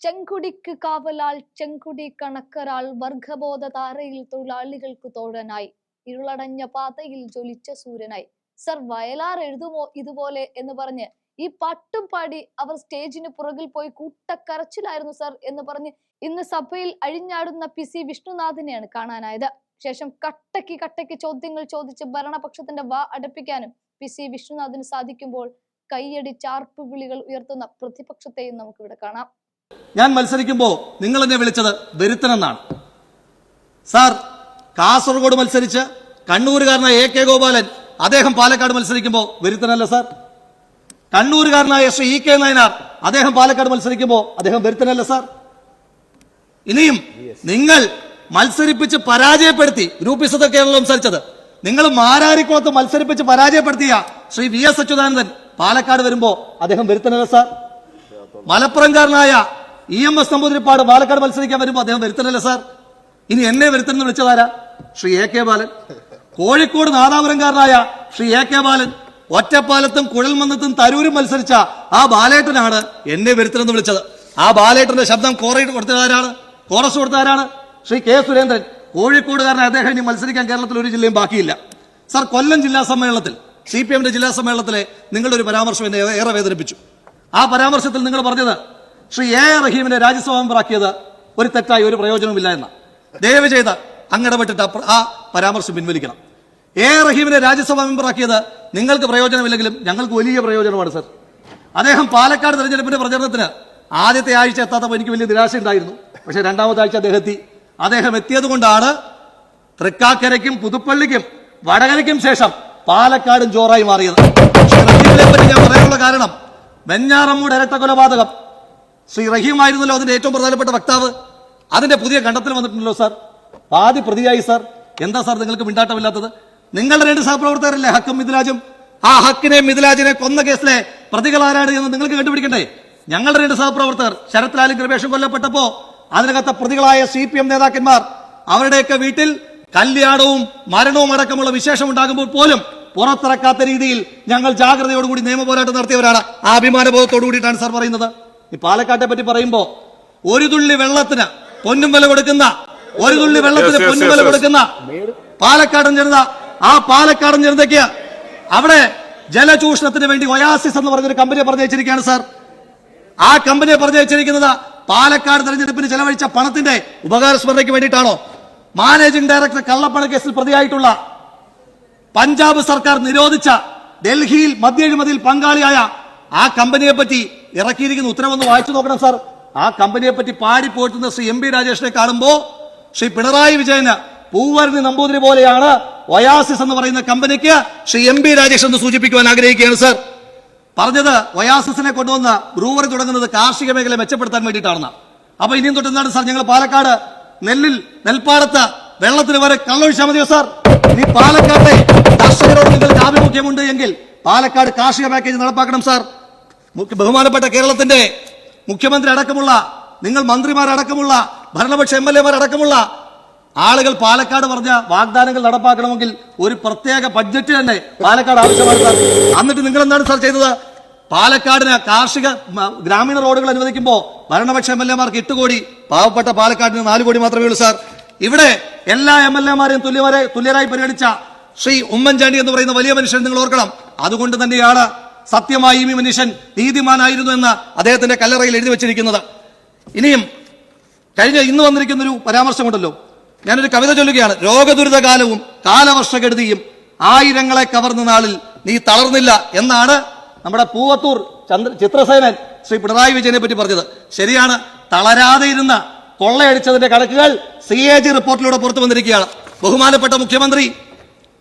ചെങ്കുടിക്ക് കാവലാൾ ചെങ്കുടി കണക്കരാൾ വർഗബോധ താരയിൽ തൊഴിലാളികൾക്ക് തോഴനായി. ഇരുളടഞ്ഞ പാതയിൽ ജ്വലിച്ച സൂര്യനായി. സർ വയലാർ എഴുതുമോ ഇതുപോലെ എന്ന് പറഞ്ഞ് ഈ പട്ടും പാടി അവർ സ്റ്റേജിന് പുറകിൽ പോയി കൂട്ടക്കരച്ചിലായിരുന്നു സർ എന്ന് പറഞ്ഞ് ഇന്ന് സഭയിൽ അഴിഞ്ഞാടുന്ന പി സി വിഷ്ണുനാഥിനെയാണ് കാണാനായത്. ശേഷം കട്ടയ്ക്ക് കട്ടയ്ക്ക് ചോദ്യങ്ങൾ ചോദിച്ച് ഭരണപക്ഷത്തിന്റെ വാ അടപ്പിക്കാനും പി സി വിഷ്ണുനാഥിന് സാധിക്കുമ്പോൾ കൈയടി ചാർപ്പ് വിളികൾ ഉയർത്തുന്ന പ്രതിപക്ഷത്തെയും നമുക്കിവിടെ കാണാം. ഞാൻ മത്സരിക്കുമ്പോൾ നിങ്ങൾ എന്നെ വിളിച്ചത് വരുത്തനെന്നാണ്. സാർ കാസർഗോഡ് മത്സരിച്ച് കണ്ണൂരുകാരനായ എ കെ ഗോപാലൻ അദ്ദേഹം പാലക്കാട് മത്സരിക്കുമ്പോൾ വരുത്തനല്ല സാർ. കണ്ണൂരുകാരനായ ശ്രീ ഇ കെ നയനാർ അദ്ദേഹം പാലക്കാട് മത്സരിക്കുമ്പോൾ അദ്ദേഹം വരുത്തനല്ല സാർ. ഇനിയും നിങ്ങൾ മത്സരിപ്പിച്ച് പരാജയപ്പെടുത്തി ഗ്രൂപ്പിസത്തൊക്കെയാണല്ലോ സംസാരിച്ചത് നിങ്ങൾ മാരാരിക്കുളത്ത് മത്സരിപ്പിച്ച് പരാജയപ്പെടുത്തിയ ശ്രീ വി എസ് അച്യുതാനന്ദൻ പാലക്കാട് വരുമ്പോൾ അദ്ദേഹം വരുത്തനല്ല sir. മലപ്പുറംകാരനായ E M S Namboodiripad Palakkad മത്സരിക്കാൻ വരുമ്പോൾ അദ്ദേഹം വരുത്തണല്ലേ സാർ? ഇനി എന്നെ വരുത്തണമെന്ന് വിളിച്ചതാരാ ശ്രീ എ കെ ബാലൻ. കോഴിക്കോട് നാദാപുരംകാരനായ ശ്രീ എ കെ ബാലൻ. ഒറ്റപ്പാലത്തും കുഴൽമന്നത്തും തരൂരും മത്സരിച്ച ആ ബാലേട്ടനാണ് എന്നെ വരുത്തണമെന്ന് വിളിച്ചത്. ആ ബാലേട്ടന്റെ ശബ്ദം കോറയിട്ട് കൊടുത്തതാരാണ് കോറസ് കൊടുത്തതാരാണ് ശ്രീ കെ സുരേന്ദ്രൻ. കോഴിക്കോടുകാരനെ അദ്ദേഹം ഇനി മത്സരിക്കാൻ കേരളത്തിൽ ഒരു ജില്ലയും ബാക്കിയില്ല. സാർ കൊല്ലം ജില്ലാ സമ്മേളനത്തിൽ സി പി എമ്മിന്റെ ജില്ലാ സമ്മേളനത്തിലെ നിങ്ങളുടെ ഒരു പരാമർശം എന്നെ ഏറെ വേദനിപ്പിച്ചു. ആ പരാമർശത്തിൽ നിങ്ങൾ പറഞ്ഞത് ശ്രീ എ റഹീമിനെ രാജ്യസഭാമ്പറാക്കിയത് ഒരു തെറ്റായി ഒരു പ്രയോജനവുമില്ല എന്ന. ദയവ് ചെയ്ത് അങ്ങിടപെട്ടിട്ട് ആ പരാമർശം പിൻവലിക്കണം. എ റഹീമിനെ രാജ്യസഭാ മെമ്പറാക്കിയത് നിങ്ങൾക്ക് പ്രയോജനമില്ലെങ്കിലും ഞങ്ങൾക്ക് വലിയ പ്രയോജനമാണ് സർ. അദ്ദേഹം പാലക്കാട് തെരഞ്ഞെടുപ്പിന്റെ പ്രചരണത്തിന് ആദ്യത്തെ ആഴ്ച എത്താത്തപ്പോൾ എനിക്ക് വലിയ നിരാശ ഉണ്ടായിരുന്നു പക്ഷേ രണ്ടാമത്തെ ആഴ്ച അദ്ദേഹം എത്തി. അദ്ദേഹം എത്തിയത് കൊണ്ടാണ് തൃക്കാക്കരയ്ക്കും പുതുപ്പള്ളിക്കും വടകരയ്ക്കും ശേഷം പാലക്കാടും ജോറായി മാറിയത്. ഞാൻ പറയാനുള്ള കാരണം വെഞ്ഞാറമ്മൂട് ഇരട്ട കൊലപാതകം ശ്രീ റഹീം ആയിരുന്നല്ലോ അതിന്റെ ഏറ്റവും പ്രധാനപ്പെട്ട വക്താവ്. അതിന്റെ പുതിയ കണ്ടെത്തൽ വന്നിട്ടുണ്ടല്ലോ സാർ. ആദ്യ പ്രതിയായി സാർ. എന്താ സാർ നിങ്ങൾക്ക് മിണ്ടാട്ടമില്ലാത്തത്? നിങ്ങളുടെ രണ്ട് സഹപ്രവർത്തകരല്ലേ ഹക്കും മിഥിലാജും ആ ഹക്കിനെ മിഥിലാജിനെ കൊന്ന കേസിലെ പ്രതികൾ ആരാണ് എന്ന് നിങ്ങൾക്ക് കണ്ടുപിടിക്കണ്ടേ? ഞങ്ങളുടെ രണ്ട് സഹപ്രവർത്തകർ ശരത് ലാലും കൃപേഷും കൊല്ലപ്പെട്ടപ്പോ അതിനകത്തെ പ്രതികളായ സി പി എം നേതാക്കന്മാർ അവരുടെയൊക്കെ വീട്ടിൽ കല്യാണവും മരണവും അടക്കമുള്ള വിശേഷം ഉണ്ടാകുമ്പോൾ പോലും പുറത്തിറക്കാത്ത രീതിയിൽ ഞങ്ങൾ ജാഗ്രതയോടുകൂടി നിയമ പോരാട്ടം നടത്തിയവരാണ്. ആ അഭിമാനബോധത്തോടു കൂടിയിട്ടാണ് സാർ പറയുന്നത്. ഈ പാലക്കാട്ടെ പറ്റി പറയുമ്പോ ഒരു തുള്ളി വെള്ളത്തിന് പൊന്നും വില കൊടുക്കുന്ന ഒരു തുള്ളി വെള്ളത്തിന് പൊന്നും വില കൊടുക്കുന്ന പാലക്കാടൻ ജനത ആ പാലക്കാടൻ ജനതയ്ക്ക് അവിടെ ജലചൂഷണത്തിന് വേണ്ടി ഒയാസിസ് എന്ന് പറഞ്ഞൊരു കമ്പനിയെ പറഞ്ഞു വെച്ചിരിക്കുകയാണ് സാർ. ആ കമ്പനിയെ പറഞ്ഞു വെച്ചിരിക്കുന്നത് പാലക്കാട് തെരഞ്ഞെടുപ്പിന് ചെലവഴിച്ച പണത്തിന്റെ ഉപകാരസ്മരണയ്ക്ക് വേണ്ടിയിട്ടാണോ? മാനേജിംഗ് ഡയറക്ടർ കള്ളപ്പണ കേസിൽ പ്രതിയായിട്ടുള്ള പഞ്ചാബ് സർക്കാർ നിരോധിച്ച ഡൽഹിയിൽ മദ്യഴിമതിയിൽ പങ്കാളിയായ ആ കമ്പനിയെ പറ്റി ഇറക്കിയിരിക്കുന്ന ഉത്തരവൊന്ന് വായിച്ചു നോക്കണം സാർ. ആ കമ്പനിയെ പറ്റി പാടി പോയിട്ടുന്ന ശ്രീ എം പി രാജേഷിനെ കാണുമ്പോ ശ്രീ പിണറായി വിജയന് പൂവരണി നമ്പൂതിരി പോലെയാണ് ഒയാസിസ് എന്ന് പറയുന്ന കമ്പനിക്ക് ശ്രീ എം പി രാജേഷ് എന്ന് സൂചിപ്പിക്കുവാൻ ആഗ്രഹിക്കുകയാണ് സാർ. പറഞ്ഞത് ഒയാസിസിനെ കൊണ്ടുവന്ന ബ്രൂവറി തുടങ്ങുന്നത് കാർഷിക മേഖല മെച്ചപ്പെടുത്താൻ വേണ്ടിയിട്ടാണെന്ന്. അപ്പൊ ഇനിയും തൊട്ട് എന്താണ് സാർ? ഞങ്ങൾ പാലക്കാട് നെല്ലിൽ നെൽപ്പാടത്ത് വെള്ളത്തിന് വരെ കള്ളൊഴിച്ചാൽ മതിയോ സാർ? ഇനി പാലക്കാട്ടെ കർഷകരോട് നിങ്ങൾക്ക് ആഭിമുഖ്യമുണ്ട് എങ്കിൽ പാലക്കാട് കാർഷിക പാക്കേജ് നടപ്പാക്കണം സാർ. ബഹുമാനപ്പെട്ട കേരളത്തിന്റെ മുഖ്യമന്ത്രി അടക്കമുള്ള നിങ്ങൾ മന്ത്രിമാരടക്കമുള്ള ഭരണപക്ഷ എം എൽ എമാർ അടക്കമുള്ള ആളുകൾ പാലക്കാട് പറഞ്ഞ വാഗ്ദാനങ്ങൾ നടപ്പാക്കണമെങ്കിൽ ഒരു പ്രത്യേക ബഡ്ജറ്റ് തന്നെ പാലക്കാട് ആവശ്യമാണ് സാർ എന്നിട്ട് നിങ്ങൾ എന്താണ് സാർ ചെയ്തത്? പാലക്കാടിന് കാർഷിക ഗ്രാമീണ റോഡുകൾ അനുവദിക്കുമ്പോൾ ഭരണപക്ഷ എം എൽ എമാർക്ക് എട്ട് കോടി പാവപ്പെട്ട പാലക്കാടിന് നാല് കോടി മാത്രമേ ഉള്ളൂ സാർ. ഇവിടെ എല്ലാ എം എൽ എമാരെയും തുല്യവരെ തുല്യരായി പരിഗണിച്ച ശ്രീ ഉമ്മൻചാണ്ടി എന്ന് പറയുന്ന വലിയ മനുഷ്യൻ നിങ്ങൾ ഓർക്കണം. അതുകൊണ്ട് തന്നെയാണ് സത്യമായി ഈ മനുഷ്യൻ നീതിമാനായിരുന്നു എന്ന് അദ്ദേഹത്തിന്റെ കല്ലറയിൽ എഴുതി വെച്ചിരിക്കുന്നത്. ഇനിയും കഴിഞ്ഞ ഇന്ന് വന്നിരിക്കുന്ന ഒരു പരാമർശം പരാമർശമുണ്ടല്ലോ. ഞാനൊരു കവിത ചൊല്ലുകയാണ്. രോഗദുരിത കാലവും കാലവർഷകെടുതിയും ആയിരങ്ങളെ കവർന്ന നാളിൽ നീ തളർന്നില്ല എന്നാണ് നമ്മുടെ പൂവത്തൂർ ചന്ദ്ര ചിത്രസേനൻ ശ്രീ പിണറായി വിജയനെ പറ്റി പറഞ്ഞത്. ശരിയാണ് തളരാതെ ഇരുന്ന കൊള്ളയടിച്ചതിന്റെ കണക്കുകൾ സി എ ജി റിപ്പോർട്ടിലൂടെ പുറത്തു വന്നിരിക്കുകയാണ്. ബഹുമാനപ്പെട്ട മുഖ്യമന്ത്രി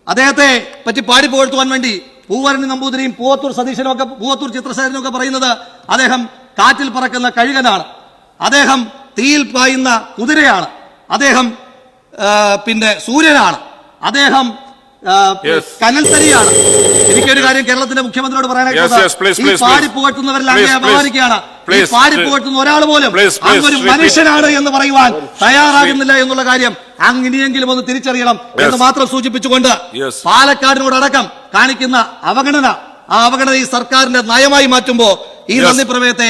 അദ്ദേഹത്തെ പറ്റി പാടി പുകഴ്ത്തുവാൻ വേണ്ടി പൂവരണി നമ്പൂതിരിയും പൂവത്തൂർ സതീശനും ഒക്കെ പൂവത്തൂർ ചിത്രശേഖരനും ഒക്കെ പറയുന്നത് അദ്ദേഹം കാറ്റിൽ പറക്കുന്ന കഴുകനാണ്. അദ്ദേഹം തീയിൽ പായുന്ന കുതിരയാണ്. അദ്ദേഹം പിന്നെ സൂര്യനാണ്. അദ്ദേഹം. കനൽത്തരിയാണ് എനിക്കൊരു കാര്യം കേരളത്തിന്റെ മുഖ്യമന്ത്രിയോട് പറയാനായിട്ട് ഈ പാടി please. പുകഴ്ത്തുന്നവരെല്ലാം Please, അങ്ങേ please. അപമാനിക്കുകയാണ്. ഈ Please, പാടി പുകഴ്ത്തുന്ന ഒരാൾ പോലും അങ്ങൊരു മനുഷ്യനാണ് എന്ന് പറയുവാൻ തയ്യാറാകുന്നില്ല എന്നുള്ള കാര്യം അങ്ങ് ഇനിയെങ്കിലും ഒന്ന് തിരിച്ചറിയണം എന്ന് മാത്രം സൂചിപ്പിച്ചുകൊണ്ട്. പാലക്കാടിനോടടക്കം കാണിക്കുന്ന അവഗണന ആ അവഗണന ഈ സർക്കാരിന്റെ നയമായി മാറ്റുമ്പോ ഈ. നന്ദി പ്രമേയത്തെ